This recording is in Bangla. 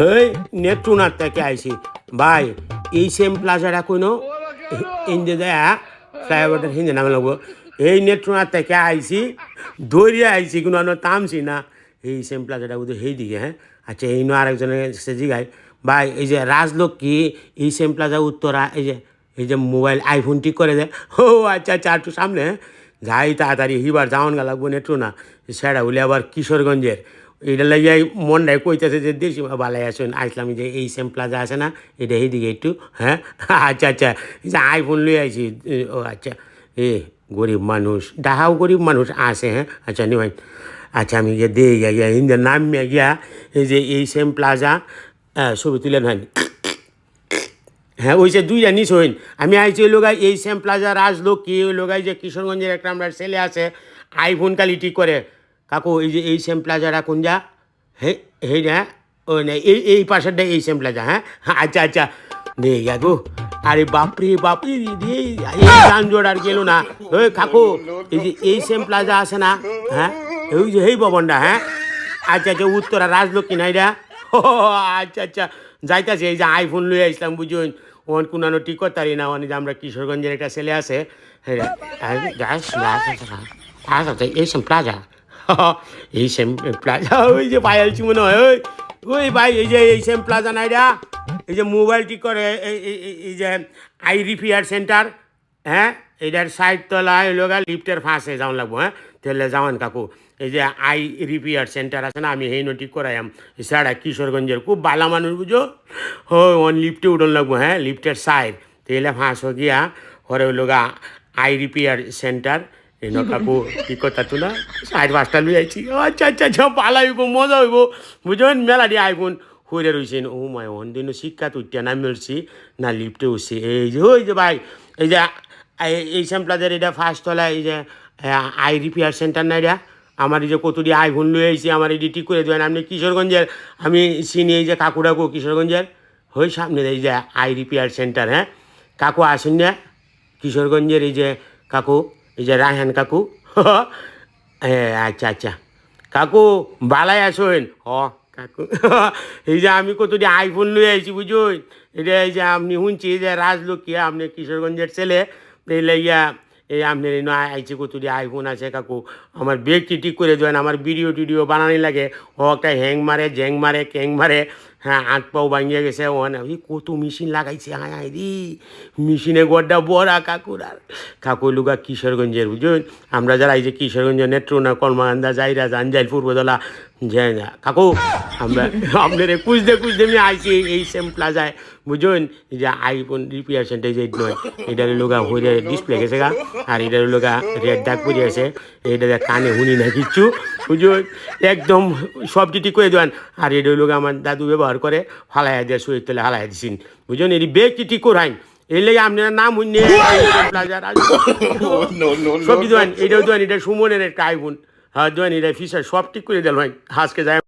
হেই নেত্রুনাথ থেকে আইছি। ভাই, এই সেম প্লাজাটা কোনো ইন্দে দেয়া ফ্লাইওভারটার হিন্দে নামে লাগবো। এই নেত্রুনাথ থেকে আইছি, দৌড়িয়ে আইছি, কোনো আনো তামছি না। এই সেম প্লাজাটা বুঝে সেই দিকে হ্যাঁ? আচ্ছা এই নো আরেকজনের সে জিগায় ভাই, এই যে রাজলক্ষ্মী, এই সেম প্লাজা উত্তরা, এই যে এই যে মোবাইল আইফোন ঠিক করে দেয়। ও আচ্ছা আচ্ছা একটু সামনে হ্যাঁ? যাই তাড়াতাড়ি হিবার যাওয়ান গা লাগবো নেট্রু না সেটা হলে আবার কিশোরগঞ্জের। এটা লাগিয়ে মনটাই কইতেছে যে দেশি ভালাই আসুন আসলাম যে এই সেম প্লাজা আছে না, এটা এইদিকে একটু হ্যাঁ? আচ্ছা আচ্ছা যে আইফোন লই আইছি ও আচ্ছা এ, গরিব মানুষ ডাহাও গরিব মানুষ আসে হ্যাঁ? আচ্ছা নিবাই আচ্ছা আমি গিয়ে দিয়ে গিয়া গিয়া হিন্দে নামিয়া গিয়া, এই যে এই সেম প্লাজা ছবি তুলে নেন হ্যাঁ ওই যে দুইটা নিচ হইন, আমি আইছি ওই লোকাই এই সেম প্লাজা রাজলক্ষ্মী, ওই লোকাই যে কিশোরগঞ্জের একটা আমরা ছেলে আছে আইফোন কালি ঠিক করে। কাকু এই যে এই সেম প্লাজাটা কোন যা? হে হে না ও না এই এই পাশেরটা এই সেম প্লাজা হ্যাঁ? আচ্ছা আচ্ছা। নে গো আরে বাপরে বাপরে এই এই আর গেল না। ওই কাকু এই যে এই সেম প্লাজা আছে না হ্যাঁ? ওই যে এই ভবনটা হ্যাঁ? আচ্ছা আচ্ছা উত্তরা রাজলক্ষ্মী নাইরা ও আচ্ছা আচ্ছা। যাইতাছে এই যে আইফোন লই আসলাম বুঝুন? ওন কুনানো ঠিক করতারি না যে আমরা কিশোরগঞ্জের একটা ছেলে আছে। হ্যাঁ, আচ্ছা এই সেম প্লাজা এই সেম প্লাজা ওই যে পায়ালছি মনে হয় ওই ওই ভাই, এই যে, এই সেম প্লাজা নাইরা এই যে মোবাইল ঠিক করে, এই যে আই রিপেয়ার সেন্টার হ্যাঁ এটার সাইড তলায় লগা লিফটের ফাঁসে যাওয়ান লাগবো হ্যাঁ তাহলে যাওয়ান কাকু। এই যে আই রিপেয়ার সেন্টার আছে না, আমি সেই নটি করাইম সারা কিশোরগঞ্জের খুব বালা মানুষ, বুঝো? ও ওন লিফটে উঠন লাগবো হ্যাঁ লিফটের সাইড তাহলে ফাঁস হো গিয়া হরে লগা আই রিপেয়ার সেন্টার এই ন কাকু, কি কথা তো না সাইড পাঁচটা লুই আইছি। আচ্ছা আচ্ছা আচ্ছা ভালো হইব, মজা হইব। বুঝবেন মেলা দিয়ে আইফোন হইরে রয়েছেন ও মায় অন্দিন শিক্ষা তো উঠিয়া নামি উঠছি না লিফটে উঠছি। এই যে, ওই যে ভাই, এই যে, এই- স্যাম্পলাদের এটা ফার্স্ট তলায় এই যে আই রিপেয়ার সেন্টার না এটা? আমার এই যে কতটি আইফোন লয়ে আইছি, আমার এটি ঠিক করে দেবেন আপনি কিশোরগঞ্জের, আমি চিনি এই যে কাকুরাকু কিশোরগঞ্জের? ওই সামনে এই যে আই রিপেয়ার সেন্টার হ্যাঁ? কাকু আসেন না? কিশোরগঞ্জের এই যে, কাকু এই যে রায়হান কাকু। হ্যাঁ আচ্ছা আচ্ছা। কাকু, বালাই আসুন। হ, কাকু। এই যে আমি কতটি আইফোন লয়ে আইছি বুঝুন? এটা এই যে আপনি শুনছি যে রাজলক্ষ্মী, আপনি কিশোরগঞ্জের ছেলে। এই লাইয়া, এই আপনার এই নয়, আইছে কতটি আইফোন আছে কাকু? আমার বেগটি ঠিক করে দেবেন আমার ভিডিও টিডিও বানানি লাগে। ও একটা হ্যাং মারে, জ্যাং মারে, ক্যাং মারে। হ্যাঁ হাত পাও ভাঙিয়ে গেছে ও না কত মেশিন লাগাইছে, হায় হায় মেশিনে গড্ডা বড়া কাকুর আর। কাকু লুগা কিশোরগঞ্জের বুঝুন আমরা যারা এই যে কিশোরগঞ্জ নেত্রনা কর্মান্দা যাইরা জানজাইল পূর্বদলা যে না, কাকু, আমরা আপনার কুঁজতে কুঁজতে আমি আইছি এই সেম প্লাজায় বুঝুন যে আইফোন রিপেয়ার সেন্টার যে নয়, এটার লোগা হয়ে ডিসপ্লে গেছে গা, আর এটার লোগা রেড দাগ পড়ে আছে এটা কানে শুনি না কিচ্ছু। বুঝুন একদম সব টিটি করে দেন। আর এটা লোক আমার দাদু ব্যবহার করে হালাইয়া দেয় শরীর তোলে হালাইয়া দিছেন। বুঝুন এটি বেগ টিটি করাইন এই লেগে আপনার নাম প্লাজার সব এটা দেবেন এটা সুমনের একটা আইফোন। হ্যাঁ দেন এটা ফিসার সব ঠিক করে দিল হাসকে যায়